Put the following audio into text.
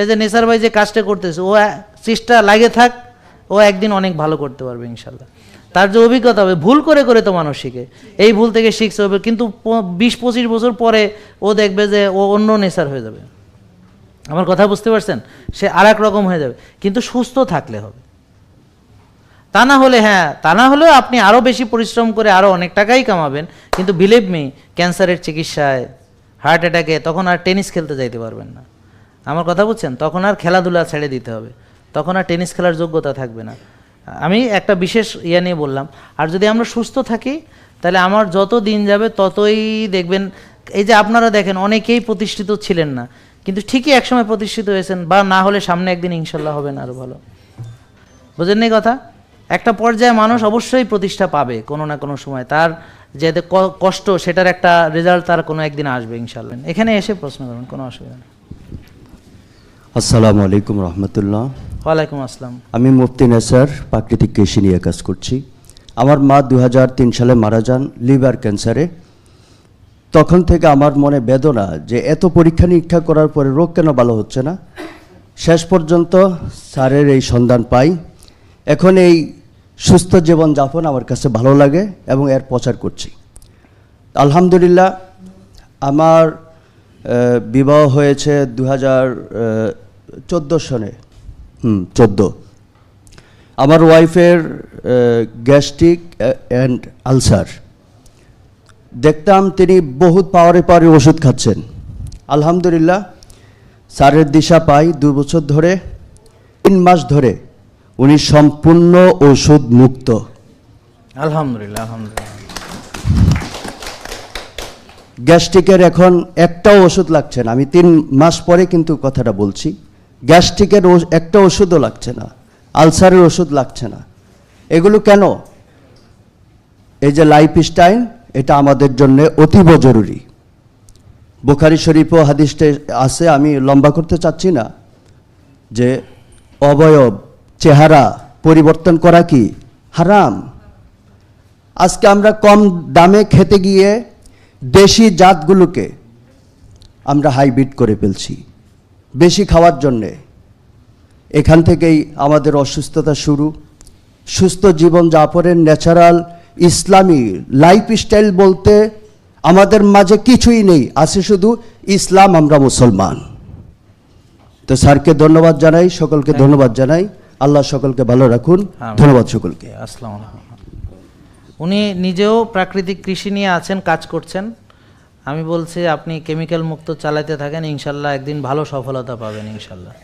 এই যে নেসার ভাই যে কাজটা করতেছে, ও চেষ্টা লাগে থাক, ও একদিন অনেক ভালো করতে পারবে ইনশাল্লাহ। তার যে অভিজ্ঞতা হবে, ভুল করে করে তো মানুষ শিখে। এই ভুল থেকে শিখতে হবে কিন্তু বিশ পঁচিশ বছর পরে ও দেখবে যে ও অন্য নেশার হয়ে যাবে। আমার কথা বুঝতে পারছেন? সে আর রকম হয়ে যাবে। কিন্তু সুস্থ থাকলে হবে। তা না হলে হ্যাঁ তা না হলেও আপনি আরও বেশি পরিশ্রম করে আরও অনেক টাকাই কামাবেন। কিন্তু বিলিভ মি ক্যান্সারের চিকিৎসায় হার্ট অ্যাটাকে তখন আর টেনিস খেলতে যাইতে পারবেন না। আমার কথা বুঝছেন? তখন আর খেলাধুলা ছেড়ে দিতে হবে। তখন আর টেনিস খেলার যোগ্যতা থাকবে না। আমি একটা বিশেষ ইয়ে নিয়ে বললাম, আর যদি আমরা সুস্থ থাকি, তাহলে আমার যত দিন যাবে ততই দেখবেন, এই যে আপনারা দেখেন, অনেকেই প্রতিষ্ঠিত ছিলেন না। কিন্তু ঠিকই একসময় প্রতিষ্ঠিত হয়েছেন, বা না হলে সামনে একদিন ইনশাল্লাহ হবেন আরও ভালো। বুঝেন নি কথা? একটা পর্যায়ে মানুষ অবশ্যই প্রতিষ্ঠা পাবে কোনো না কোনো সময়। তার যে কষ্ট, সেটার একটা রেজাল্ট তার কোনো একদিন আসবে ইনশাল্লাহ। এখানে এসে প্রশ্ন করবেন কোনো অসুবিধা নেই। আসসালামু আলাইকুম রহমতুল্লাহ। ওয়ালাইকুম আসসালাম। আমি মুফতি নেসার প্রাকৃতিক কৃষি নিয়ে কাজ করছি। আমার মা দু হাজার তিন সালে মারা যান লিভার ক্যান্সারে। তখন থেকে আমার মনে বেদনা যে এত পরীক্ষা নিরীক্ষা করার পরে রোগ কেন ভালো হচ্ছে না? শেষ পর্যন্ত স্যারের এই সন্ধান পাই। এখন এই সুস্থ জীবন যাপন আমার কাছে ভালো লাগে এবং এর প্রচার করছি। আলহামদুলিল্লাহ আমার বিবাহ হয়েছে দু হাজার চোদ্দ সনে। হুম চোদ্দ। আমার ওয়াইফের গ্যাস্ট্রিক অ্যান্ড আলসার। দেখতাম তিনি বহুত পাওয়ারে পাওয়ারে ওষুধ খাচ্ছেন। আলহামদুলিল্লাহ স্যারের দিশা পাই দু বছর ধরে তিন মাস ধরে উনি সম্পূর্ণ ওষুধ মুক্ত। আলহামদুলিল্লাহ আলহামদুলিল্লাহ। গ্যাস্ট্রিকের এখন একটাও ওষুধ লাগছে না। আমি তিন মাস পরে কিন্তু কথাটা বলছি। গ্যাস্ট্রিকের একটা ওষুধও লাগছে না, আলসারের ওষুধ লাগছে না। এগুলো কেন? এই যে লাইফ স্টাইল এটা আমাদের জন্য অতীব জরুরি। বুখারি শরীফ ও হাদিসটা আছে, আমি লম্বা করতে চাচ্ছি না, যে অবয়ব, চেহারা পরিবর্তন করা কি হারাম? আজকে আমরা কম দামে খেতে গিয়ে দেশি জাতগুলোকে আমরা হাইব্রিড করে ফেলছি। বেশি খাওয়ার জন্যে। এখান থেকেই আমাদের অসুস্থতা শুরু। সুস্থ জীবন যাপনের ন্যাচারাল ইসলামী লাইফ স্টাইল বলতে আমাদের মাঝে কিছুই নেই আছে শুধু ইসলাম আমরা মুসলমান। তো স্যারকে ধন্যবাদ জানাই সকলকে ধন্যবাদ জানাই। আল্লাহ সকলকে ভালো রাখুন। ধন্যবাদ সকলকে। আসসালামু উনি নিজেও প্রাকৃতিক কৃষি নিয়ে আছেন কাজ করছেন। আমি বলছি আপনি কেমিক্যাল মুক্ত চালাতে থাকেন ইনশাল্লাহ একদিন ভালো সফলতা পাবেন ইনশাল্লাহ।